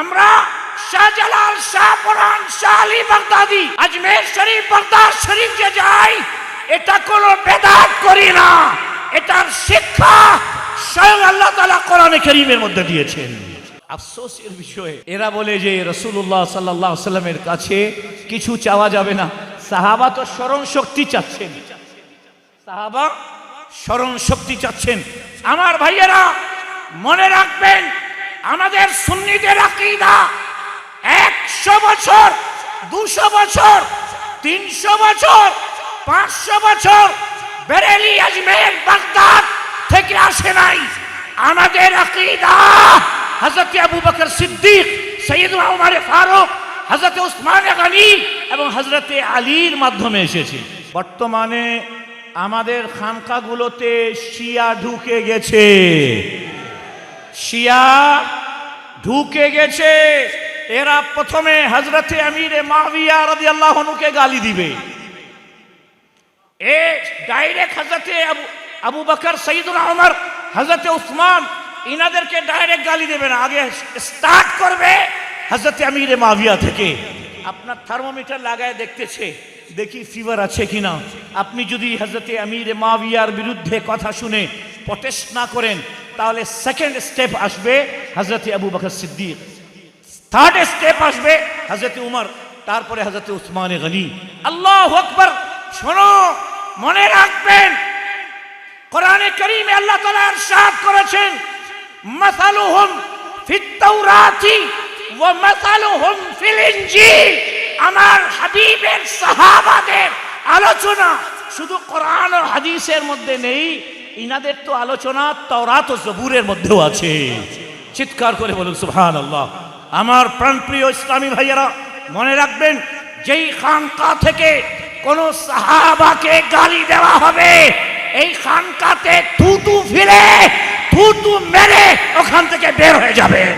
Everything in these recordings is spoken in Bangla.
আমরা শাহজালাল শাহ পরান শাহ আলী বাগদাদি আজমের শরীফ বাগদাদ শরীফ যে যাই এটা কোনো বেদাত করি না। এটার শিক্ষা স্বয়ং আল্লাহ তাআলা কোরআনে করিমের মধ্যে দিয়েছেন। আফসোসের বিষয়ে এরা বলে যে রসুল্লাহ সাল্লাহ সাল্লামের কাছে কিছু চাওয়া যাবে না। সাহাবা তো স্মরণ শক্তি চাচ্ছেন। সাহাবা স্মরণ শক্তি চাচ্ছেন। আমার ভাইয়েরা মনে রাখবেন আমাদের সুন্নিদের আকিদা। একশো বছর, দুশো বছর, তিনশো বছর, পাঁচশো বছর বেরেলি আজমের বাগদাদ থেকে আসে নাই। আমাদের আকিদা হজরত আবু বকর সিদ্দিক সৈয়দ উমর ফারুক হজরত উসমান গনি এবং হজরতে আলীর মাধ্যমে এসেছে। বর্তমানে আমাদের খানকাগুলোতে শিয়া ঢুকে গেছে। শিয়া ঢুকে গেছে। এরা প্রথমে হজরতে আমিরে মাবিয়া রাদি আল্লাহনুকে গালি দিবে। এ ডাইরেক্ট হজরতে আবু বকর সঈদুল আহমর হজরতে উসমান, ইনাদেরকে ডাইরেক্ট গালি দেবে না। আগে স্টার্ট করবে হজরতে আমিরে মাবিয়া থেকে। আপনার থার্মোমিটার লাগায় দেখতেছে। দেখি ফিভার আছে কিনা। আপনি যদি হজরতে আমিরে মাবিয়ার বিরুদ্ধে কথা শুনে প্রটেস্ট না করেন তাহলে সেকেন্ড স্টেপ আসবে হজরতে আবু বকর সিদ্দিক। থার্ড স্টেপ আসবে হজরতে উমর, তারপরে হজরতে উসমান গনি। আল্লাহ আকবর। শোনো, মনে রাখবেন, কোরআনে করিমে আল্লাহ তাআলা ইরশাদ করেছেন, মাসালুহুম ফিত তাওরাতি ওয়া মাসালুহুম ফিল ইনজিল। আমার হাবিবের সাহাবাদের আলোচনা শুধু কোরআন ও হাদিসের মধ্যে নেই ইনাদের তো আলোচনা তাওরাত ও জবুরের মধ্যেও আছে। চিৎকার করে বলুন, সুবহানাল্লাহ। আমার প্রাণপ্রিয় ইসলামী ভাইয়েরা, মনে রাখবেন, যেই খানকা থেকে কোন সাহাবাকে গালি দেওয়া হবে, এই খানকাতে থুতু ফিরে থুতু মেরে ওখান থেকে বের হয়ে যাবেন।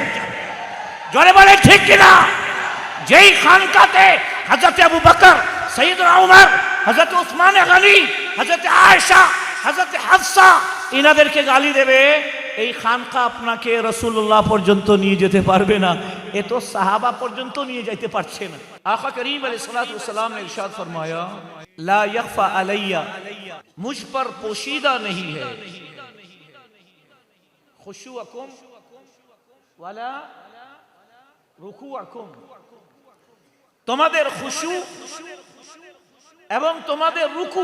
জলে বলে ঠিক কিনা? যেই খানকাতে হজরত আবু বকর সঈদ উমর হজরত উসমান গনি হজরত আয়েশা হজরত হাফসা ইনাদেরকে গালি দেবে এই খানকা আপনাকে রসুল্লাহ পর্যন্ত নিয়ে যেতে পারবে না এ তো সাহাবা পর্যন্ত নিয়ে যেতে পারছে না আকা করিম আলী সালাম ने इरशाद फरमाया ला यखफा अलैया मुझ पर पोशीदा नहीं है खुशुअकुम वाला রুকুয়াকুম তোমাদের খুশু এবং তোমাদের রুকু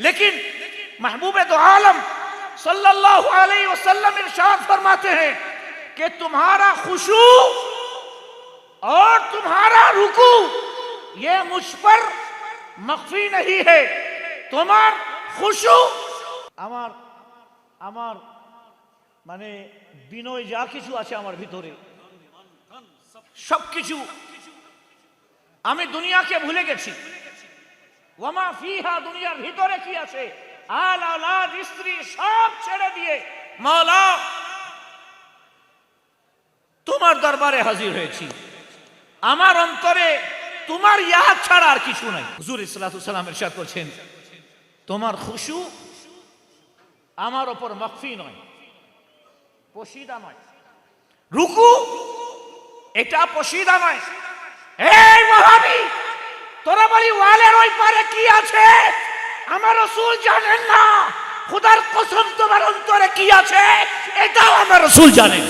लेकिन महबूब दो आलम सल्लल्लाहु अलैहि वसल्लम इरशाद फरमाते हैं कि तुम्हारा खुशू और तुम्हारा रुकू ये मुझ पर मख्फी नहीं है তোমার খুশু আমার আমার মানে বিনয় যা কিছু আছে আমার ভিতরে সব কিছু আমি দুনিয়াকে ভুলে গেছি ওয়ামা ফিহা দুনিয়ার ভিতরে কি আছে? আল আলাদ স্ত্রী সব ছেড়ে দিয়ে, মাওলা, তোমার দরবারে হাজির হয়েছি। আমার অন্তরে তোমার ইয়াদ ছাড়া আর কিছু নাই। হুজুর ইসলাতুসাল্লাম ইরশাদ করছেন, তোমার খুশু আমার ওপর মকফি নয়, পশিদা নয়। রুকু, এটা পশিদা নয়। এই মহাবি তোরা বলি, ওয়ালের ওই পারে কি আছে? আমার রসুল জানেন না। খুদার কসম, তোমার অন্তরে কি আছে? এটাও আমার রসুল জানেন।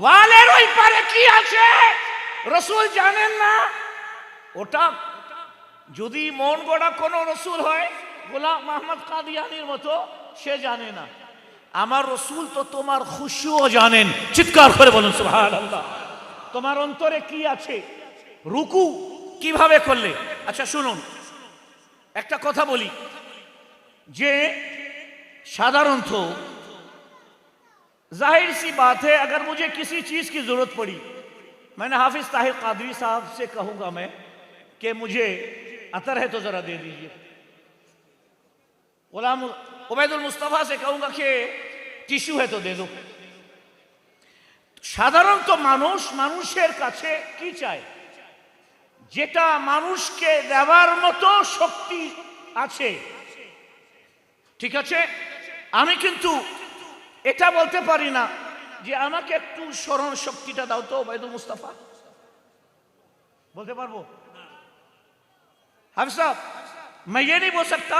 ওয়ালের ওই পারে কি আছে? রসুল জানেন না। ওটা যদি মন গড়া কোনো রসুল হয়, গোলাম মাহমদ কাদিয়ানির মতো, সে জানে না। আমার রসুল তো তোমার খুশিও জানেন। চিৎকার করে বলুন সুহান তোমার অন্তরে কি আছে? রুকু। কিভাবে করলে আচ্ছা শুনুন একটা কথা বলি যে সাধারণত जाहिर सी बात है अगर मुझे किसी चीज की जरूरत पड़ी मैंने हाफिज ताहिर कादरी साहब से कहूंगा मैं कि मुझे अतर है तो जरा दे दीजिए गुलाम उबैदुल मुस्तफा से कहूंगा कि টিস্যু है तो दे दो সাধারণত মানুষ মানুষের কাছে কি চায় যেটা মানুষকে দেওয়ার মতো শক্তি আছে ঠিক আছে আমি কিন্তু এটা বলতে পারি না যে আমাকে একটু স্মরণ শক্তিটা দাও তো ওবায়দুল মুস্তাফা बोलते पारबो हाफिज साहब मैं ये नहीं बोल सकता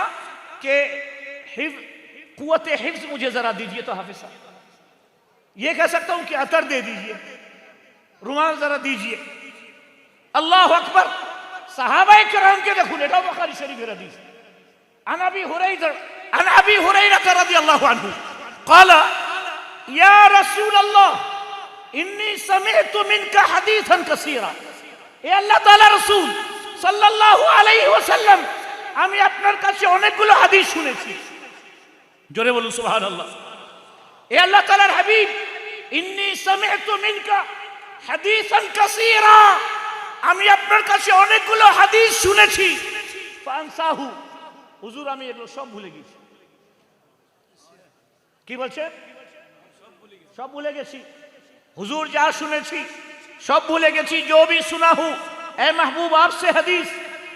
कि हिफ कुत हिफ्ज मुझे जरा दीजिए तो हाफिज साहब ये कह सकता हूं कि अतर दे दीजिए रुमाल जरा दीजिए আল্লাহ আকবর। সাহাবাই কেরামকে দেখুন, এটাও বখারি শরীফের হাদিস। আনাবি হুরাই আনাবি হুরাই রাতা রাদি আল্লাহ আনহু কালা ইয়া রাসূল আল্লাহ ইন্নি সামি'তু মিনকা হাদিসান কাসীরা। এ আল্লাহ তাআলা রাসূল সাল্লাল্লাহু আলাইহি ওয়াসাল্লাম, আমি আপনার কাছে অনেকগুলো হাদিস শুনেছি। জোরে বলুন, সুবহানাল্লাহ। এ আল্লাহ তাআলার হাবিব, ইন্নি সামি'তু মিনকা হাদিসান কাসীরা। আমি আপনার কাছে অনেকগুলো হাদিস শুনেছি ফানসাহু হুজুর আমি এগুলো সব ভুলে গেছি কি বলছে সব ভুলে গেছি হুজুর যা শুনেছি सब भूले गए जो भी सुना हूं ए महबूब आपसे हदीस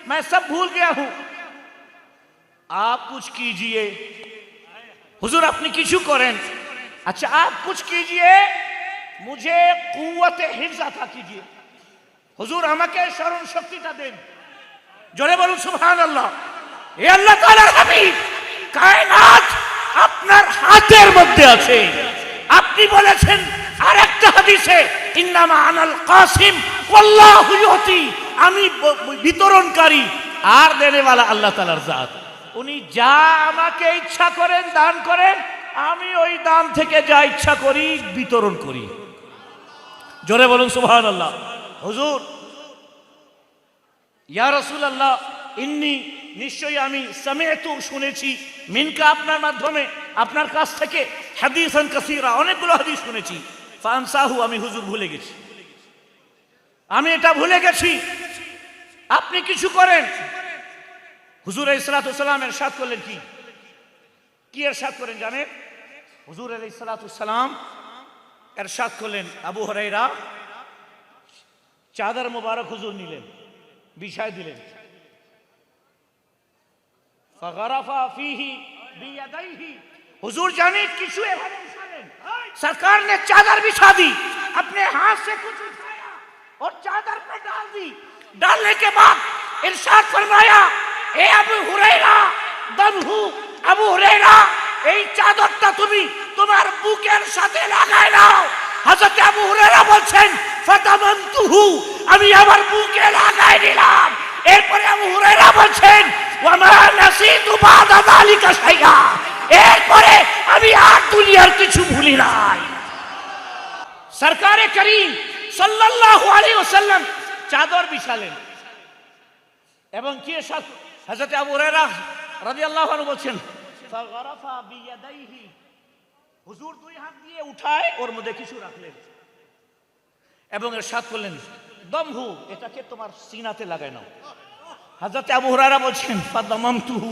मैं सब भूल गया हूं आप कुछ कीजिए हुजूर अपनी किचू करें अच्छा आप कुछ कीजिए मुझे कुत हिफ्ज अता कीजिए হুজুর, আমাকে স্মরণ শক্তিটা দেন। জোরে বলুন সুবহান আল্লাহ এ আল্লাহ তাআলার হাবিব, কায়নাত আপনার হাতের মধ্যে আছে। আপনি বলেছেন আর একটা হাদিসে, ইন্নামা আনাল কাসিম, ওয়াল্লাহু ইউতি, আমি বিতরণকারী। আর দেনেওয়ালা আল্লাহ তাআলার জাত। উনি যা আমাকে ইচ্ছা করেন, দান করেন, আমি ওই দান থেকে যা ইচ্ছা করি, বিতরণ করি। জোরে বলুন, সুবহানাল্লাহ। হুজুর, ইয়া রাসূলুল্লাহ, ইন্নি নিশ্চয়ই আমি সামিআতু শুনেছি, মিনকা আপনার মাধ্যমে, আপনার কাছ থেকে হাদিসান কাসীরা, অনেকগুলো হাদিস শুনেছি। ফানসাহু, আমি হুজুর ভুলে গেছি। আমি এটা ভুলে গেছি। আপনি কিছু করেন। হুজুর ইসলাতাম এরশাদ করলেন কি? কি এরশাদ করেন জানেন? হুজুর ইসলাতাম এরশাদ করলেন আবু হরাইরা চাঁদার মোবারক হুজুর নিলেন বিষয় দিলেন حضور جانے کچھ سرکار نے چادر بچھا دی، اپنے ہاتھ سے کچھ اٹھایا اور چادر پہ ڈال دی۔ ڈالنے کے بعد ارشاد فرمایا، اے ابو ہریرا بنہو ابو ہریرا এই চাদরটা তুমি তোমার বুকের সাথে لگائے لاؤ۔ হযরত আবু হুরায়রা বলছেন, ফাতামান্তুহু আমি আমার বুকে লাগাই দিলাম। এরপরে আবু হুরায়রা বলছেন, ওয়ামা নাসিতু বাদা যালিকা শাইআ এরপরে আমি আর দুনিয়ার কিছু ভুলি নাই। সরকারে করিম সাল্লাল্লাহু আলাইহি ওয়াসাল্লাম চাদর বিছালেন। এবং কি হযরত আবু হুরায়রা রাদিয়াল্লাহু আনহু বলছেন, ফাগরাফা বিয়াদাইহি হুজুর দুই হাত দিয়ে উঠায়, ওর মধ্যে কিছু রাখলেন। এবং এরশাদ করলেন দমহু এটাকে তোমার সিনাতে লাগাই নাও। হযরত আবু হুরায়রা বলছেন ফাদামামতুহু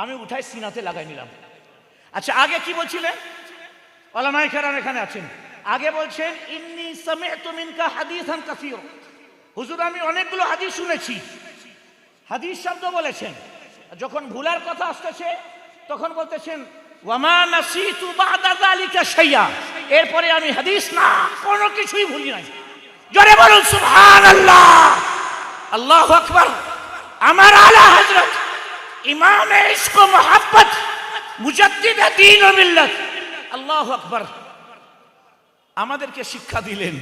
আমি উঠাই সিনাতে লাগাই নিলাম। আচ্ছা আগে কি বলছিলেন? ওলামায়ে কেরাম এখানে আছেন। আগে বলছেন, ইন্নি সামি'তু মিনকা হাদিসান কাসীর। হুজুর, আমি অনেকগুলো হাদিস শুনেছি। হাদিস শব্দ বলেছেন। যখন ভুলার কথা আসতেছে, তখন বলতেছেন এরপরে আমি হাদিস না, কোনো কিছুই ভুলি নাই। জোরে বলুন, সুবহানাল্লাহ। আল্লাহ আকবার। আমার আলা হজরত ইমাম মুজাদ্দিদ দ্বীন ও মিল্লাত। আল্লাহু আকবার। আমাদেরকে শিক্ষা দিলেন।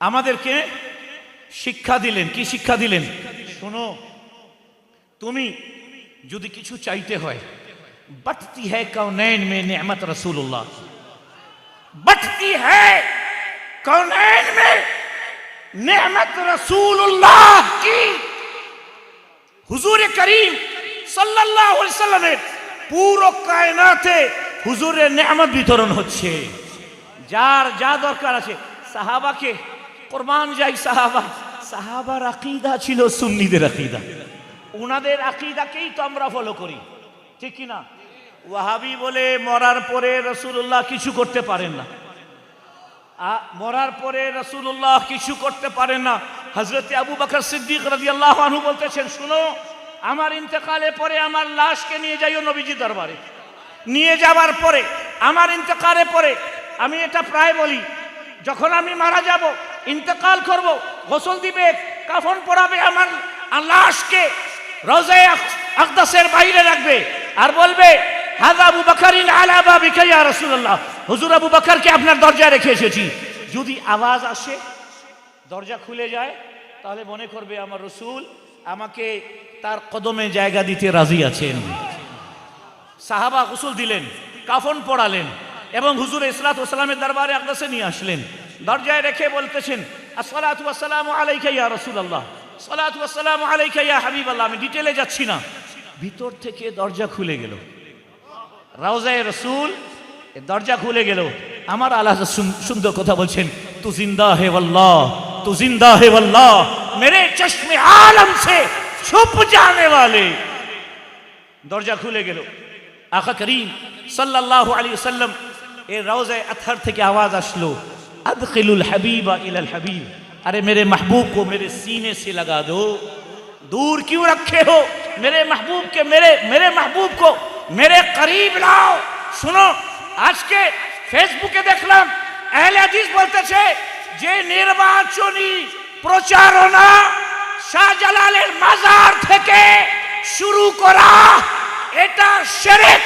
আমাদেরকে শিক্ষা দিলেন। কি শিক্ষা দিলেন? শোনো, তুমি যদি কিছু চাইতে হয় بٹتی ہے کونین میں نعمت رسول اللہ بٹتی ہے کونین میں نعمت رسول اللہ کی۔ حضور کریم صلی اللہ علیہ وسلم پورو কায়নাতে হুজুরের নেয়ামত বিতরণ کارا چھے صحابہ کے قرمان جائی صحابہ۔ صحابہ رقیدہ چھلو سنی دے رقیدہ۔ আকীদা دے رقیدہ کئی تو ফলো فولو کری ٹھیکی نا؟ ওয়াহাবি বলে, মরার পরে রসুল্লাহ কিছু করতে পারেন না। মরার পরে রসুল্লাহ কিছু করতে পারেন না। হজরতে আবু বকর সিদ্দিক রাজি আল্লাহ আনহু বলতেছেন, শুনো, আমার ইন্তেকালে পরে আমার লাশকে নিয়ে যাইও নবীজি দরবারে। নিয়ে যাওয়ার পরে, আমার ইন্তেকালে পরে, আমি এটা প্রায় বলি, যখন আমি মারা যাব, ইন্তেকাল করব, গোসল দিবে, কাফন পরাবে আমার লাশকে রোজায় আকদাসের বাইরে রাখবে, আর বলবে হাদা আবু বাকারিন আলা বাবিকা ইয়া রাসূলুল্লাহ। হুজুর আবু বকরকে আপনার দরজায় রেখে এসেছি। যদি আওয়াজ আসে, দরজা খুলে যায়, তাহলে মনে করবে আমার রসুল আমাকে তার কদমে জায়গা দিতে রাজি আছেন। সাহাবা গুসুল দিলেন, কাফন পড়ালেন এবং হুজুর ইসলাত ওসালামের দরবারে আকদাসে নিয়ে আসলেন। দরজায় রেখে বলতেছেন, আসসালাতু আসসালামু আলাইকা ইয়া রাসূলুল্লাহ। সালাতু আসসালামু আলাইকা ইয়া হাবিবাল্লাহ। আমি ডিটেলে যাচ্ছি না। ভিতর থেকে দরজা খুলে গেল। রাউজায় রসুল দরজা খুলে গেল। আমার আল্লাহ সুন্দর কথা بلچن تو زندہ ہے واللہ تو زندہ ہے واللہ میرے چشم عالم سے چھپ جانے والے দরজা آقا کریم صلی اللہ علیہ وسلم اے روزہ اتھر تھے کہ آواز اشلو ادخل الحبیب الى الحبیب ارے میرے محبوب کو میرے سینے سے لگا دو دور کیوں رکھے ہو میرے محبوب کے میرے میرے محبوب کو মেরে করিব লাও শুনো আজকে ফেসবুকে দেখলাম আহলে বলতেছে যে নির্বাচনী প্রচারণা শাহজালালের মাজার থেকে শুরু করা এটা সেরেক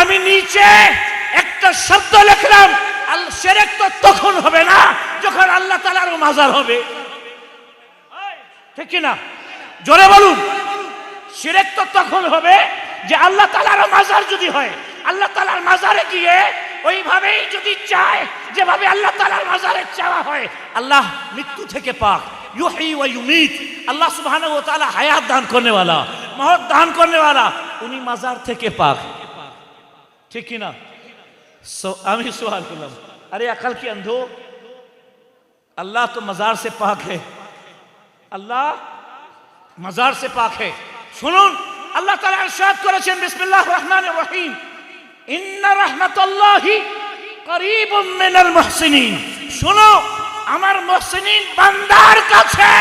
আমি নিচে একটা শব্দ লিখলাম আল সেরেক তো তখন হবে না যখন আল্লাহ তালারও মাজার হবে ঠিক না জোরে বলুন সেরেক তো তখন হবে যে আল্লাহ তালার মাজার যদি হয় আল্লাহ তালার মাজারে গিয়ে ওইভাবেই যদি চায় যেভাবে আল্লাহ তালার মাজারে চাওয়া হয় আল্লাহ মৃত্যু থেকে পাক ইউহি ওয়া ইউমিত আল্লাহ সুবহানাহু ওয়া তাআলা হায়াত দান করনে वाला মহৎ দান করনে वाला উনি মাজার থেকে পাক ঠিক কি না সো আমি সওয়াল করলাম আরে अकल के अंधो अल्लाह तो मजार से पाक है अल्लाह मजार से पाक है শুনুন আল্লাহ তাআলা ইরশাদ করেছেন, বিসমিল্লাহির রহমানির রহিম। ইন্না রাহমাতাল্লাহি করিবুম মিনাল মুহসিনিন। শুনো, আমার মুহসিনিন বান্দার কাছে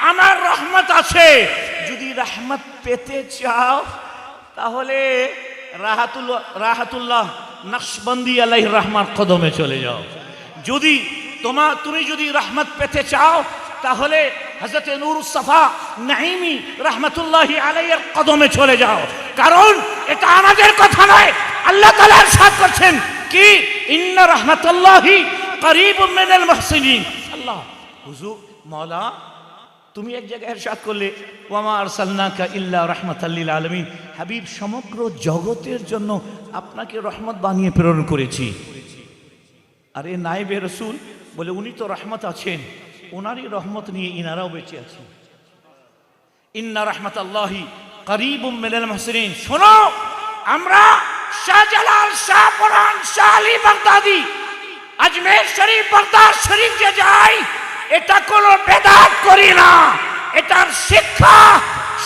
আমার রহমত আছে। যদি রহমত পেতে চাও, তাহলে রাহাতুল্লাহ রাহাতুল্লাহ নকশবন্দি আলাইহির রহমান কদমে চলে যাও। যদি তোমার তুমি যদি রহমত পেতে চাও তাহলে হজরত নূর সাফা নাইমি রহমতুল্লাহ আলাইয়ের কদমে চলে যাও। কারণ এটা আমাদের কথা নয়, আল্লাহ তাআলা ইরশাদ করছেন। কি? ইন্না রহমতুল্লাহি করিব মিনাল মুহসিনিন। আল্লাহ, হুজুর, মাওলা, তুমি এক জায়গায় ইরশাদ করলে, ওয়ামা আরসালনাকা ইল্লা রাহমাতাল লিল আলামিন। হাবিব, সমগ্র জগতের জন্য আপনাকে রহমত বানিয়ে প্রেরণ করেছি। আরে নাইবে রসুল বলে উনি তো রহমত আছেন। ওনারই রহমত নিয়ে ইনারাও বেঁচে আছেন। ইন্না রহমত আল্লাহি করিবুম মিনাল মুহসিনিন। শোনো, আমরা শাহজালাল শাহ পরান শাহ আলী বাগদাদি, আজমের শরীফ, বাগদাদ শরীফ যে যাই, এটা কোনো বেদাত করি না। এটার শিক্ষা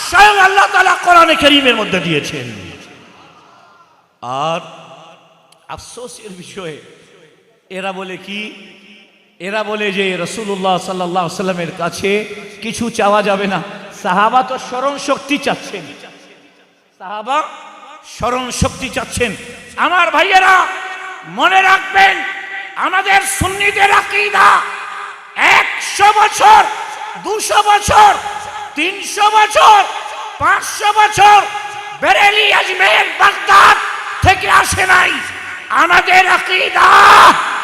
স্বয়ং আল্লাহ তাআলা কোরআনে কারীমের মধ্যে দিয়েছেন। আর আফসোসের বিষয়ে এরা বলে কি এরা বলে যে রসুল্লাহ সাল্লাহ সাল্লামের কাছে কিছু চাওয়া যাবে না। সাহাবা তো স্মরণ শক্তি চাচ্ছেন। সাহাবা স্মরণ শক্তি চাচ্ছেন। আমার ভাইয়েরা, মনে রাখবেন, আমাদের সুন্নিদের আকিদা একশো বছর, দুশো বছর, তিনশো বছর, পাঁচশো বছর বেরেলি আজমের বাগদাদ থেকে আসে নাই। আমাদের আকিদা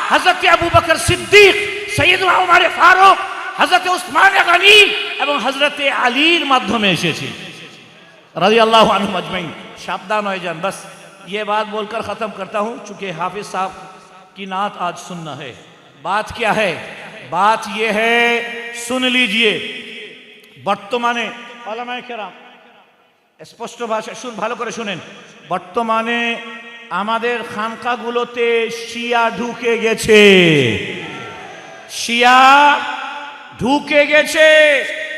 حضرت ابو بکر صدیق، سیدنا عمر فاروق، حضرت عثمان غنی এবং مدھو میں اسے چھے رضی اللہ عنہ مجمعین شابدان ہوئے جان، بس یہ بات بول کر ختم کرتا ہوں۔ چونکہ حافظ صاحب کی نات آج سننا ہے۔ بات کیا ہے؟ بات یہ ہے، سن لیجیے۔ বর্তমানে علماء کرام اس پسٹو শুন ভালো করে শুনেন বর্তমানে আমাদের খানকাগুলোতে শিয়া ঢুকে গেছে। শিয়া ঢুকে গেছে।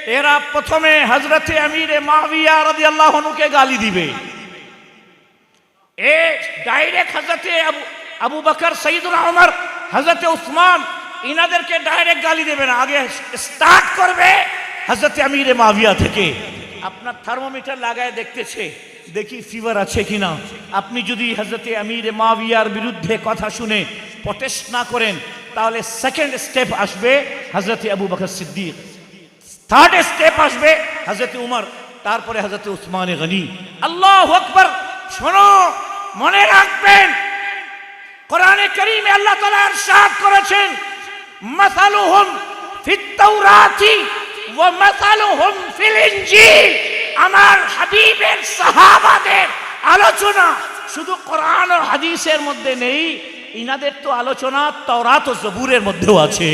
এরা প্রথমে হজরতে আমিরে মাবিয়া রাদি আল্লাহনুকে গালি দিবে। এ ডাইরেক্ট হজরতে আবু আবু বকর, সঈদুল ওমর হজরতে উসমান, ইনাদেরকে ডাইরেক্ট গালি দেবে না। আগে স্টার্ট করবে হজরতে আমিরে মাবিয়া থেকে। আপনার থার্মোমিটার লাগায় দেখতেছে। দেখি ফিভার আছে কিনা। আপনি যদি হজরতে আমিরে মাবিয়ার বিরুদ্ধে কথা শুনে প্রটেস্ট না করেন, তাহলে সেকেন্ড স্টেপ আসবে হজরতে আবু বকর সিদ্দিক। থার্ড স্টেপ আসবে হজরত উমর, তারপরে হজরত উসমান গনি। আল্লাহ আকবর! শোনো, মনে রাখবেন, কোরআনে করিমে আল্লাহ তাআলা ইরশাদ করেছেন, মাসালুহুম ফিত তাওরাতি ওয়া মাসালুহুম ফিল ইনজিল আমার হাবিবের সাহাবাদের আলোচনা শুধু কোরআন ও হাদিসের মধ্যে নেই, ইনাদের তো আলোচনা তাওরাত ও জবুরের মধ্যেও আছে।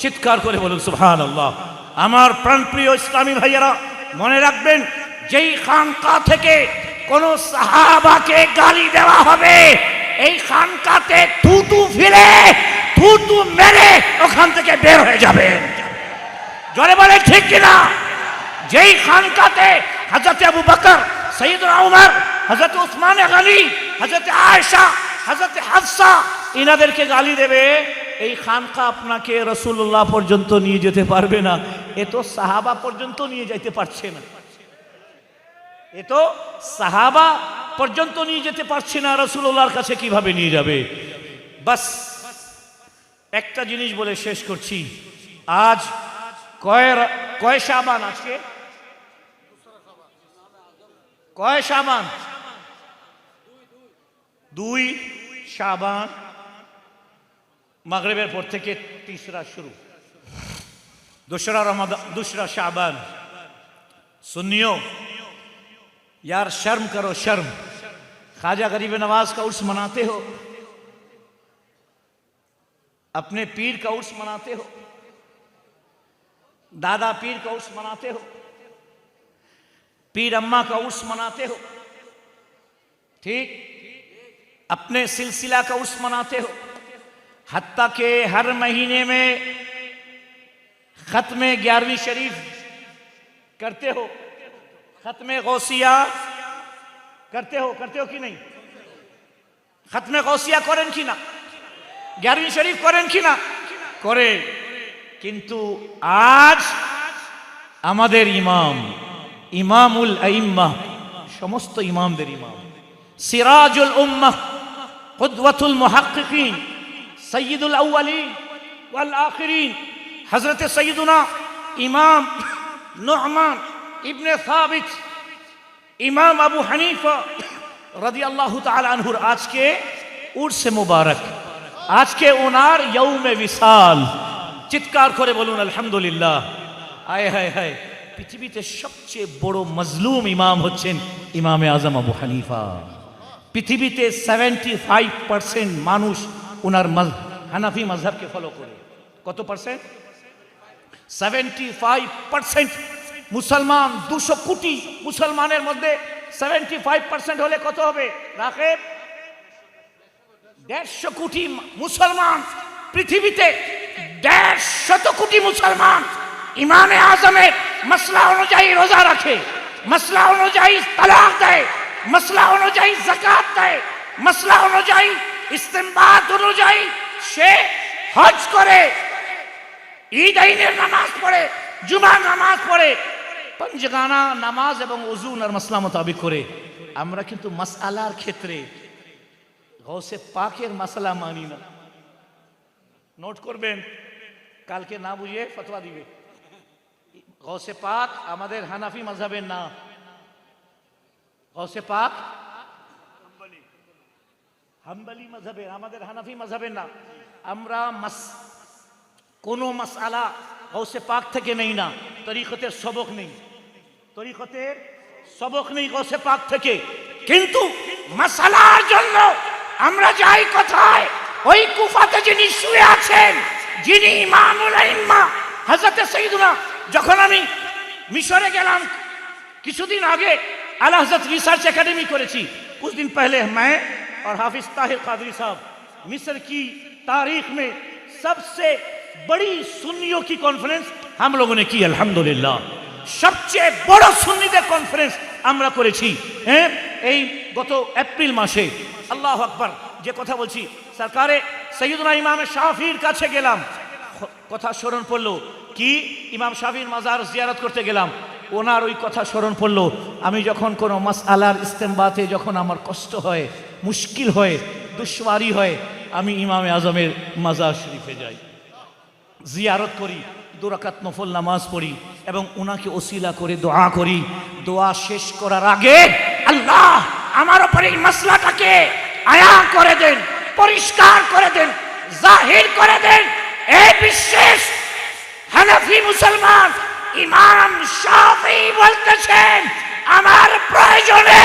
চিৎকার করে বলুন, সুবহানাল্লাহ। আমার প্রাণপ্রিয় ইসলামী ভাইয়েরা, মনে রাখবেন, যেই খানকা থেকে কোন সাহাবাকে গালি দেওয়া হবে, এই খানকাতে থুতু ফিরে থুতু মেরে ওখান থেকে বের হয়ে যাবেন। জোরে বলে ঠিক কিনা? যেই খানকাতে হজরত আবু বকর সঈদ উমর হজরত উসমান গনি হজরত আয়েশা হজরত হাফসা, ইনাদেরকে গালি দেবে, এই খানকা আপনাকে রসুল্লাহ পর্যন্ত নিয়ে যেতে পারবে না। এ তো সাহাবা পর্যন্ত নিয়ে যেতে পারছে না। এ তো সাহাবা পর্যন্ত নিয়ে যেতে পারছে না রসুল্লাহর কাছে কীভাবে নিয়ে যাবে? বাস, একটা জিনিস বলে শেষ করছি। আজ কয় কয় সাবান আজকে? کوئی شابان دوئی شابان মাগরেবের پورتے کے تیسرا شروع دوسرا رمضان دوسرا شابان سنیو یار شرم کرو شرم خواجہ غریب نواز کا عرص مناتے ہو اپنے پیر کا عرص مناتے ہو دادا پیر کا عرص مناتے ہو پیر اما کا عرص مناتے ہو۔ ٹھیک؟ اپنے سلسلہ کا عرص مناتے ہو۔ حتیٰ کہ ہر مہینے میں ختم گیارہویں شریف کرتے ہو۔ ختم غوثیہ کرتے ہو۔ کرتے ہو کہ نہیں؟ ختم غوثیہ کورن کی نا گیارہویں شریف کورن کی نہ؟ کرے کنتو آج আমাদের امام ইমামুল আইম্মা, সমস্ত ইমামদের ইমাম। সিরাজুল উম্মাহ কুদওয়াতুল মুহাক্কিকিন সৈয়দুল আউয়ালিন ওয়াল আখিরিন। হযরত সৈয়দুনা ইমাম নুহমান ইবনে সাবিত, ইমাম আবু হানিফা রাদিয়াল্লাহু তাআলা আনহুর আজকে উর্সে মুবারক। আজকে ওনার ইয়ৌমে বিশাল। চিৎকার করে বলুন, আলহামদুলিল্লাহ। আয় হায় হায়। পৃথিবীতে সবচেয়ে বড় মজলুম ইমাম হচ্ছেন ইমামে আজম আবু হানিফা। পৃথিবীতে সেভেন্টি ফাইভ পার্সেন্ট মানুষ ওনার হানাফি মজহবকে ফলো করে। কত পার্সেন্ট সেভেন্টি ফাইভ পার্সেন্ট মুসলমান, দুশো কোটি মুসলমানের মধ্যে সেভেন্টি ফাইভ পার্সেন্ট হলে কত হবে? রাখেব? দেড়শো কোটি মুসলমান, পৃথিবীতে দেড়শত কোটি মুসলমান ইমামে আজমের মসলা অনুযায়ী রোজা রাখে, মসলা অনুযায়ী তালাক দেয়, মসলা অনুযায়ী জাকাত দেয়, মসলা অনুযায়ী ইস্তেমবাদ অনুযায়ী সে হজ করে। ঈদ আইনের নামাজ পড়ে, জুমার নামাজ পড়ে। পঞ্চগানা নামাজ এবং উজু আর মসলা মোতাবিক করে। আমরা কিন্তু মাসআলার ক্ষেত্রে গৌসে পাকের মাসালা মানি না। নোট করবেন, কালকে না বুঝে ফতোয়া দিবে। গৌসে পাক আমাদের হানাফি মাঝাবের না গৌসে পাক হাম্বলি। মাঝাবের আমাদের হানাফি মাঝাবের না আমরা মাস, কোনো মাসআলা গৌসে পাক থেকে নেই না। তরিকতের সবক নেই। তরিকতের সবক নেই গৌসে পাক থেকে। কিন্তু মাসালার জন্য আমরা যাই কোথায়? ওই কুফাতে যিনি শুয়ে আছেন, যিনি ইমামুল আইম্মা, হযরত সৈয়দুনা যখন আমি মিশরে গেলাম কিছুদিন आगे आला हजरत रिसर्च एकेडमी করেছি कुछ दिन पहले मैं और हाफिज ताहिर कादरी साहब मिस्र की तारीख में सबसे बड़ी सुन्नियों की कॉन्फ्रेंस हम लोगों ने की अल्हम्दुलिल्लाह সবচেয়ে বড় সুন্নিদের কনফারেন্স আমরা করেছি হ্যাঁ এই গত এপ্রিল মাসে আল্লাহ আকবার যে কথা বলছি সরকারে সৈয়দুল ইমাম শাফির কাছে গেলাম খ- কথা স্মরণ পড়লো কি? ইমাম শাফির মাজার জিয়ারত করতে গেলাম। ওনার ওই কথা স্মরণ পড়ল। আমি যখন কোনো মাস আলার ইস্তেমবাতে যখন আমার কষ্ট হয়, মুশকিল হয় দুশ্বারি হয়, আমি ইমামে আজমের মাজার শরীফে যাই। জিয়ারত করি, দুরাকাত নফল নামাজ পড়ি এবং ওনাকে ওসিলা করে দোয়া করি। দোয়া শেষ করার আগে আল্লাহ আমার উপরে এই মশলাটাকে আয়া করে দেন, পরিষ্কার করে দেন, জাহির করে দেন। এই বিশেষ হানাফি মুসলমান, ইমাম শাফি বলতেছেন, আমার প্রয়োজনে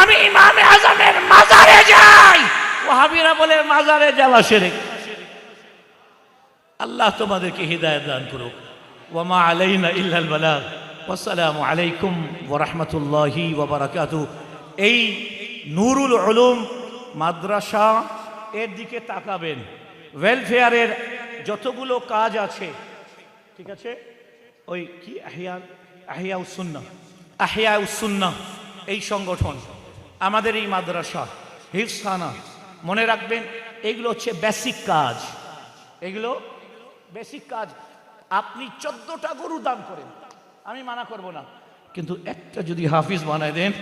আমি ইমামে আজমের মাজারে যাই। ওহাবিরা বলে, মাজারে জ্বালা সেরে আল্লাহ তোমাদেরকে হৃদায়ত দান করুক। ওয়ামা আলাইনা ইল্লাল বালাগ। আসসালামু আলাইকুম ওয়া রাহমাতুল্লাহি ওয়া বারাকাতু এই নুরুল উলুম মাদ্রাসা এর দিকে তাকাবেন। ওয়েলফেয়ারের যতগুলো কাজ আছে ঠিক আছে? ওই কি? আহিয়া আহিয়া উসুন্না আহিয়া উসুন্না এই সংগঠন, আমাদের এই মাদ্রাসা হিফসানা মনে রাখবেন, এগুলো হচ্ছে বেসিক কাজ। এগুলো বেসিক কাজ। আপনি চোদ্দটা গরু দান করেন, আমি মানা করব না। কিন্তু একটা যদি হাফিজ বানায় দেন,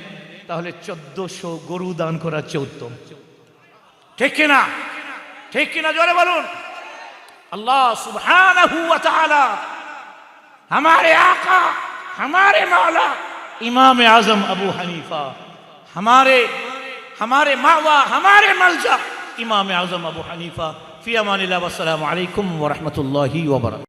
তাহলে চোদ্দশো গরু দান করার চেয়ে উত্তম। ঠিক কিনা? ঠিক কিনা? জোরে বলুন। আল্লাহ সুবহানাহু ওয়া তাআলা हमारे आका हमारे मौला इमाम आजम अबू हनीफा हमारे हमारे मावा हमारे मलजा इमाम आजम अबू हनीफा फी अमान वसलाम अलैकुम व रहमतुल्लाहि व बरकातहू